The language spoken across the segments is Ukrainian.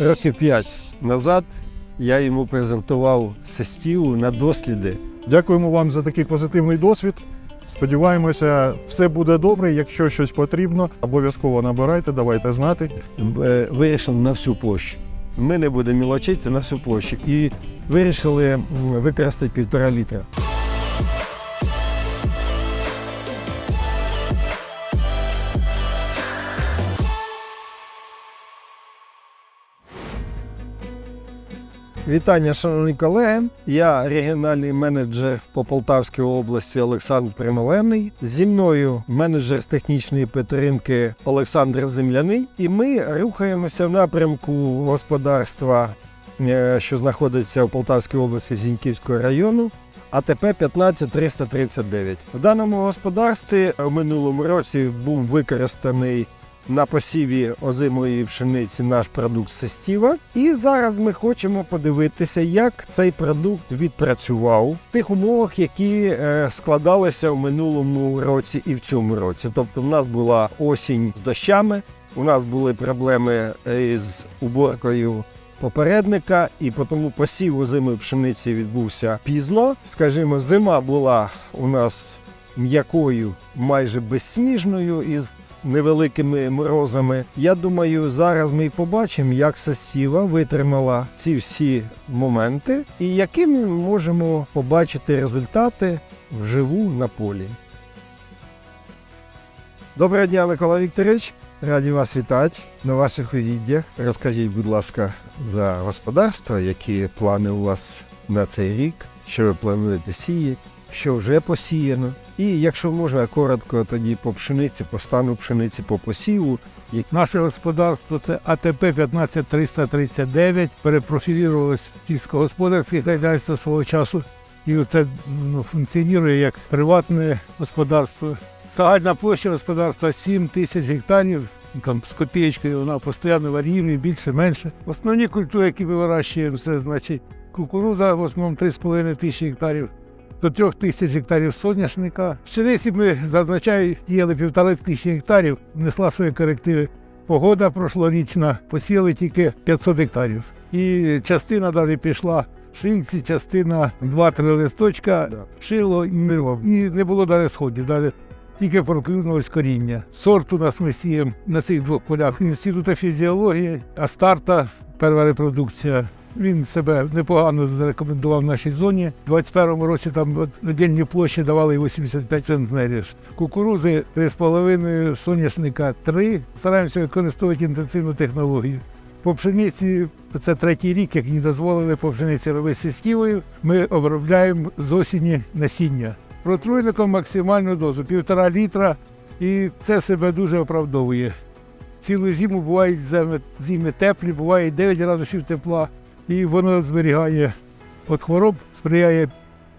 Років 5 назад я йому презентував сестіву на досліди. Дякуємо вам за такий позитивний досвід. Сподіваємося, все буде добре. Якщо щось потрібно, обов'язково набирайте, давайте знати. Е, Вирішили на всю площу. Ми не будемо мілочитися на всю площу. І вирішили використати півтора літра. Вітання, шановні колеги. Я регіональний менеджер по Полтавській області Олександр Примоленний. Зі мною менеджер з технічної підтримки Олександр Земляний. І ми рухаємося в напрямку господарства, е, що знаходиться у Полтавській області Зіньківського району. АТП 15339. В даному господарстві в минулому році був використаний на посіві озимої пшениці наш продукт Сестіва. І зараз ми хочемо подивитися, як цей продукт відпрацював в тих умовах, які е, складалися в минулому році і в цьому році. Тобто, в нас була осінь з дощами, у нас були проблеми е, з уборкою. Попередника, і тому посів озимої пшениці відбувся пізно. Скажімо, зима була у нас м'якою, майже безсніжною із невеликими морозами. Я думаю, зараз ми побачимо, як Састіва витримала ці всі моменти, і якими ми можемо побачити результати вживу на полі. Доброго дня, Микола Вікторович. Раді вас вітати на ваших угіддях. Розкажіть, будь ласка, за господарство, які плани у вас на цей рік, що ви плануєте сіяти, що вже посіяно. І якщо можна, коротко тоді по пшениці, по стану пшениці, по посіву. Наше господарство це АТП 15339, перепрофілірувалось сільськогосподарське хазяйство свого часу. І це ну, функціонує як приватне господарство. Загальна площа господарства 7 тисяч гектарів. Там з копієчкою вона постійно варіює, більше, менше. Основні культури, які ми вирощуємо, це значить кукуруза в основному 3,5 тисячі гектарів. До трьох тисяч гектарів соняшника. Пшениці ми зазвичай їли півтори тисячі гектарів, внесла свої корективи. Погода прошлорічна, посіяли тільки 500 гектарів. І частина навіть пішла в шильці, частина 2-3 листочка, шило і, і не було далі сходів. Далі тільки проклюнулось коріння. Сорт у нас ми сіємо на цих двох полях інституту фізіології, Астарта, перша репродукція. Він себе непогано зарекомендував в нашій зоні. У 21-му році там надільні площі давали 85 центнерів. Кукурузи 3,5, соняшника 3. Стараємося використовувати інтенсивну технологію. По пшениці це третій рік, як їй дозволили по пшениці робити сістівою. Ми обробляємо з осені насіння. Протруйником максимальну дозу півтора літра, і це себе дуже оправдовує. Цілу зиму бувають зими теплі, буває 9 градусів тепла, і воно зберігає від хвороб, сприяє,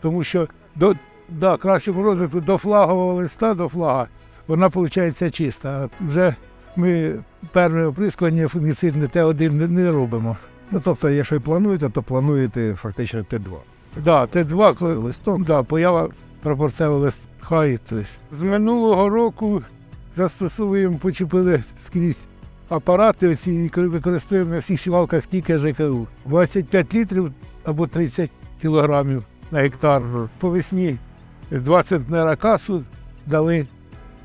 тому що до да, кращому розвитку до флагового листа, до флага, вона виходить чиста. Вже ми перше оприскування фунгіцидне Т1 не, не робимо. Ну тобто, якщо і плануєте, то плануєте фактично Т2. Да, Т2, коли Листок. Да, поява прапорцевого листка. З минулого року застосовуємо, почепили скрізь апарати, оці використовуємо на всіх сівалках тільки ЖКУ. 25 літрів або 30 кілограмів на гектар. По весні 20 на касу дали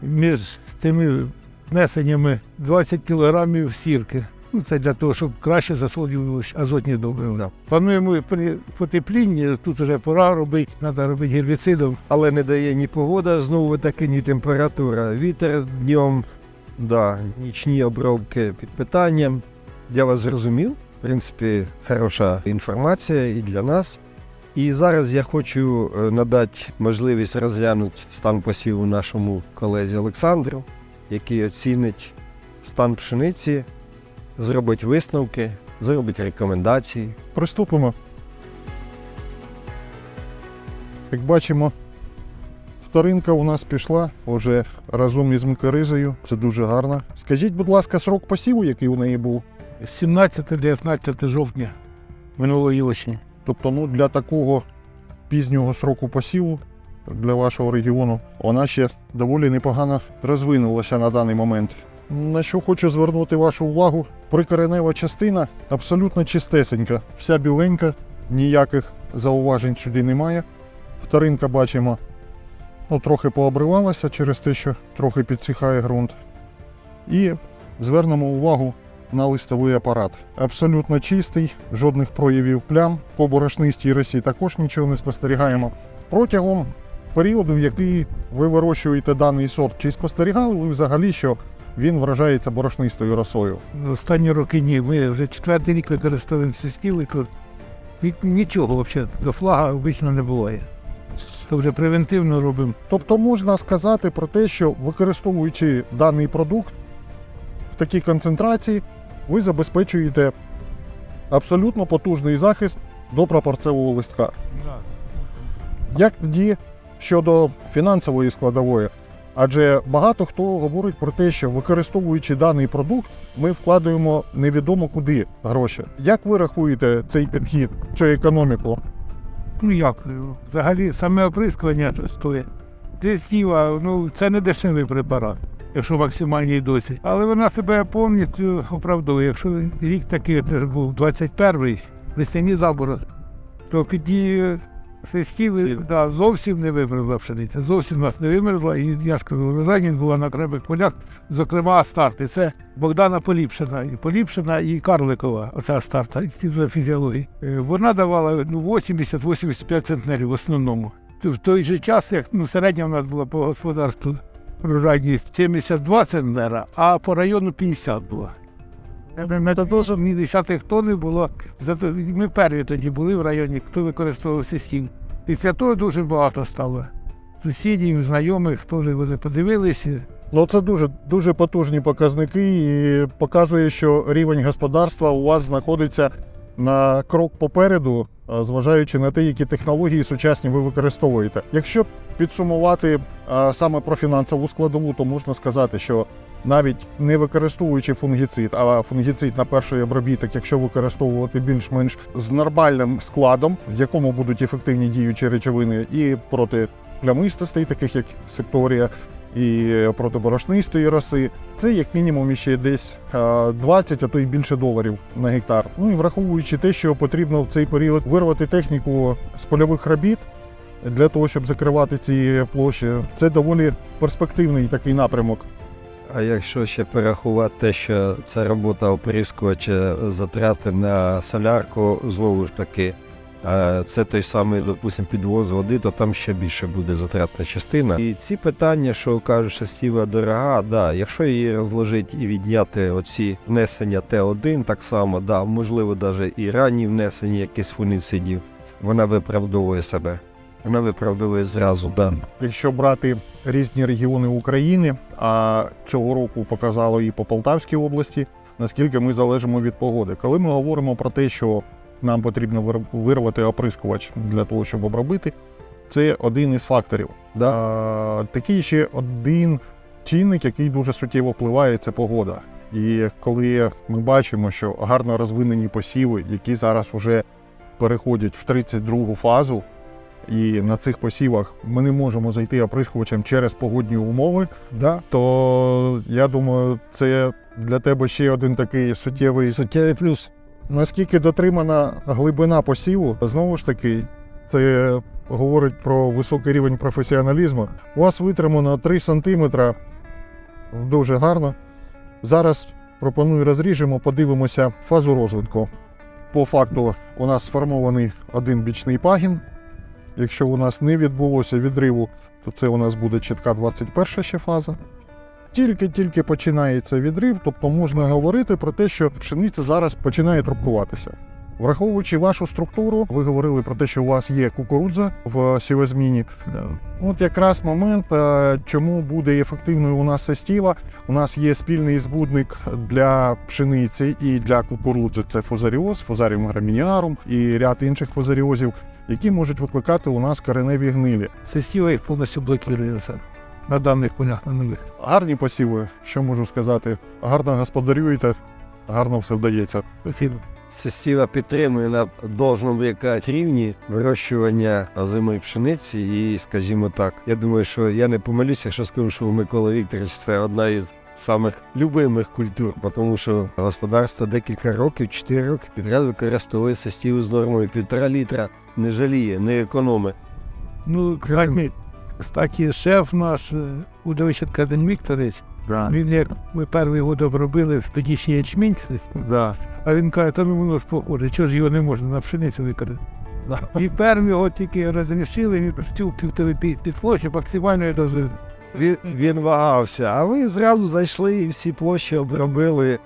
між цими внесеннями 20 кілограмів сірки. Ну, це для того, щоб краще засвоювалися азотні добрива. Да. Плануємо при потеплінні, тут вже пора робити, треба робити гербіцидом. Але не дає ні погода, знову таки, ні температура. Вітер днем, да, нічні обробки під питанням. Я вас зрозумів. В принципі, хороша інформація і для нас. І зараз я хочу е, надати можливість розглянути стан посіву нашому колезі Олександру, який оцінить стан пшениці, зробить висновки, зробить рекомендації. Приступимо. Як бачимо, вторинка у нас пішла вже разом із микоризою. Це дуже гарно. Скажіть, будь ласка, срок посіву, який у неї був? 17-19 жовтня минулої осені. Тобто, ну для такого пізнього сроку посіву для вашого регіону вона ще доволі непогано розвинулася на даний момент. На що хочу звернути вашу увагу, прикоренева частина абсолютно чистесенька, вся біленька, ніяких зауважень сюди немає. Вторинка бачимо, ну, трохи пообривалася через те, що трохи підсихає ґрунт. І звернемо увагу на листовий апарат. Абсолютно чистий, жодних проявів плям. По борошнистій росі також нічого не спостерігаємо. Протягом періоду, в який ви вирощуєте даний сорт, чи спостерігали ви взагалі, що він вражається борошнистою росою? Останні роки ні. Ми вже четвертий рік використовуємо сістіли. Нічого взагалі до флага обично не буває. То вже превентивно робимо. Тобто можна сказати про те, що використовуючи даний продукт в такій концентрації, ви забезпечуєте абсолютно потужний захист до прапорцевого листка. Як тоді щодо фінансової складової? Адже багато хто говорить про те, що використовуючи даний продукт, ми вкладаємо невідомо куди гроші. Як ви рахуєте цей підхід, цю економіку? Ну як, взагалі саме оприскування стоїть. Це стіва, ну це не дешевий препарат, якщо в максимальній дозі. Але вона себе повністю оправдує. Якщо рік такий це ж був 21-й, весняні заборони, то під сестіли да, зовсім не вимерзла пшениця. Зовсім нас не вимерзла. І я ж кажу, була на окремих полях, зокрема Астарти. Це Богдана Поліпшина. І Поліпшина і Карликова, оця Астарта, фізіології. Вона давала ну, 80-85 центнерів в основному. В той же час, як ну, середня в нас була по господарству врожайність 72 центнера, а по району 50 була. Методозом ні десятих тонн було. Зато ми перві тоді були в районі, хто використовував систем. Після того дуже багато стало. Сусідів, знайомих, теж вони подивилися. Ну, це дуже дуже потужні показники і показує, що рівень господарства у вас знаходиться на крок попереду, зважаючи на те, які технології сучасні ви використовуєте. Якщо підсумувати саме про фінансову складову, то можна сказати, що навіть не використовуючи фунгіцид, а фунгіцид на перший обробіток, якщо використовувати більш-менш з нормальним складом, в якому будуть ефективні діючі речовини, і проти плямистостей, таких як септорія, і проти борошнистої роси, це як мінімум іще десь е, 20, а то й більше доларів на гектар. Ну і враховуючи те, що потрібно в цей період вирвати техніку з польових робіт для того, щоб закривати ці площі, це доволі перспективний такий напрямок. А якщо ще порахувати те, що це робота оприскувача, затрати на солярку, знову ж таки, це той самий, допустим, підвоз води, то там ще більше буде затратна частина. І ці питання, що кажуть, що стіва дорога, да, якщо її розложити і відняти оці внесення Т1, так само, да, можливо, навіть і ранні внесення якихось фуніцидів, вона виправдовує себе. Вона виправдовує зразу, да. Якщо брати різні регіони України, а цього року показало і по Полтавській області, наскільки ми залежимо від погоди. Коли ми говоримо про те, що нам потрібно вир- вирвати оприскувач для того, щоб обробити, це один із факторів. Да. А, такий ще один чинник, який дуже суттєво впливає, це погода. І коли ми бачимо, що гарно розвинені посіви, які зараз вже переходять в 32 фазу, і на цих посівах ми не можемо зайти оприскувачем через погодні умови, Да. то я думаю, це для тебе ще один такий суттєвий Суттєвий плюс. Наскільки дотримана глибина посіву, знову ж таки, це говорить про високий рівень професіоналізму. У вас витримано 3 см дуже гарно. Зараз пропоную розріжемо, подивимося фазу розвитку. По факту, у нас сформований один бічний пагін. Якщо у нас не відбулося відриву, то це у нас буде чітка 21 ще фаза. Тільки-тільки починається відрив, тобто можна говорити про те, що пшениця зараз починає трубкуватися. Враховуючи вашу структуру, ви говорили про те, що у вас є кукурудза в сівозміні. От якраз момент, е, чому буде ефективною у нас сестіва. У нас є спільний збудник для пшениці і для кукурудзи. Це фузаріоз, фузаріум грамініарум і ряд інших фузаріозів, які можуть викликати у нас кореневі гнилі. Сестіва їх повністю блокує на даних полях на нових. Гарні посіви, що можу сказати, гарно господарюєте, гарно все вдається. Спасибо. Сестіва підтримує на должному яка рівні вирощування озимої пшениці. І, скажімо так, я думаю, що я не помилюся, якщо скажу, що у Миколи Вікторович це одна із самих любимих культур, тому що господарство декілька років, 4 роки підряд використовує состів з нормою півтора літра, не жаліє, не економить. Ну, кстати, кстати, шеф наш е, Удовиченко День Вікторович, він як ми перший год обробили студічний ячмінь, Да. а він каже, та ну воно ж похоже, чого ж його не можна на пшеницю використати. І перший його тільки розрішили, він хотів півтори під площі максимальної дози. Він, він вагався, а ви зразу зайшли і всі площі обробили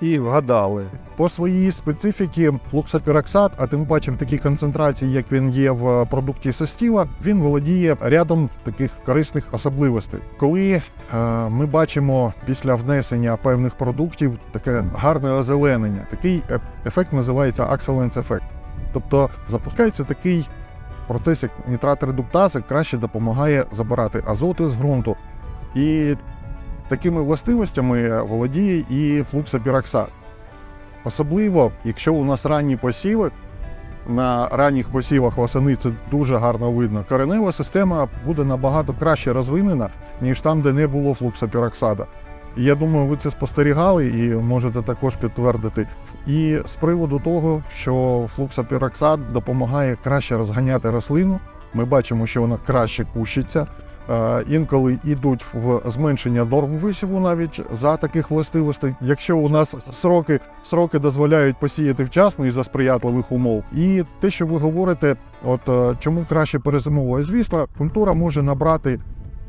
і вгадали. По своїй специфіці флуксапіроксат, а тим паче в такій концентрації, як він є в продукті состіва, він володіє рядом таких корисних особливостей. Коли е, ми бачимо після внесення певних продуктів таке гарне озеленення, такий ефект називається акселенс ефект. Тобто запускається такий процес, як нітрат-редуктази, краще допомагає забирати азоти з ґрунту. І такими властивостями володіє і флуксапіроксат. Особливо, якщо у нас ранні посіви, на ранніх посівах восени це дуже гарно видно. Коренева система буде набагато краще розвинена, ніж там, де не було флуксапіроксада. Я думаю, ви це спостерігали і можете також підтвердити. І з приводу того, що флуксапіроксад допомагає краще розганяти рослину, ми бачимо, що вона краще кущиться. Е, Інколи йдуть в зменшення норм висіву навіть за таких властивостей. Якщо у нас сроки, сроки дозволяють посіяти вчасно і за сприятливих умов. І те, що ви говорите, от е, чому краще перезимовує, звісно, культура може набрати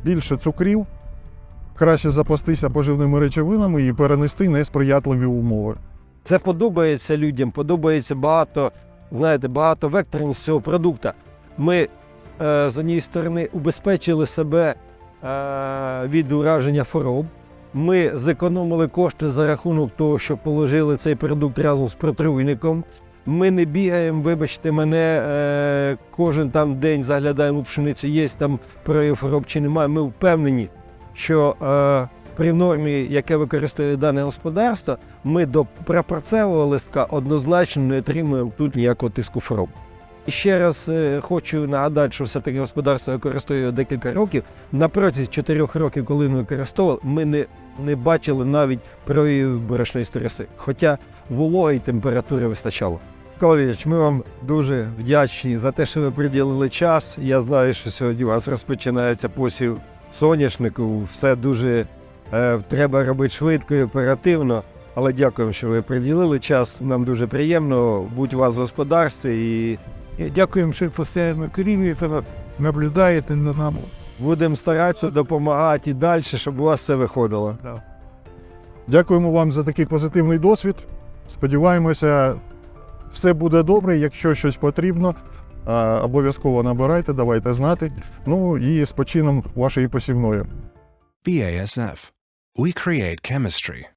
більше цукрів, краще запастися поживними речовинами і перенести несприятливі умови. Це подобається людям, подобається багато, знаєте, багато векторність цього продукту. Ми з однієї сторони убезпечили себе е, від ураження хвороб. Ми зекономили кошти за рахунок того, що положили цей продукт разом з протруйником. Ми не бігаємо, вибачте мене, е, кожен там день заглядаємо у пшеницю, є там прояв хвороб чи немає. Ми впевнені, що е, при нормі, яке використовує дане господарство, ми до прапорцевого листка однозначно не отримуємо тут ніякого тиску хвороб. І ще раз е, хочу нагадати, що все-таки господарство використовує його декілька років. На протязі чотирьох років, коли ми використовували, ми не, не бачили навіть проявів борошної стреси. Хоча вологи і температури вистачало. Коловіч, ми вам дуже вдячні за те, що ви приділили час. Я знаю, що сьогодні у вас розпочинається посів соняшнику. Все дуже е, треба робити швидко і оперативно. Але дякуємо, що ви приділили час. Нам дуже приємно бути у вас в господарстві І Дякуємо, що постійно керівництво нас наблюдаєте на нами. будемо старатися допомагати і далі, щоб у вас все виходило. Да. Дякуємо вам за такий позитивний досвід. Сподіваємося, все буде добре. Якщо щось потрібно, обов'язково набирайте, давайте знати. Ну і з почином вашої посівної. BASF. We create chemistry.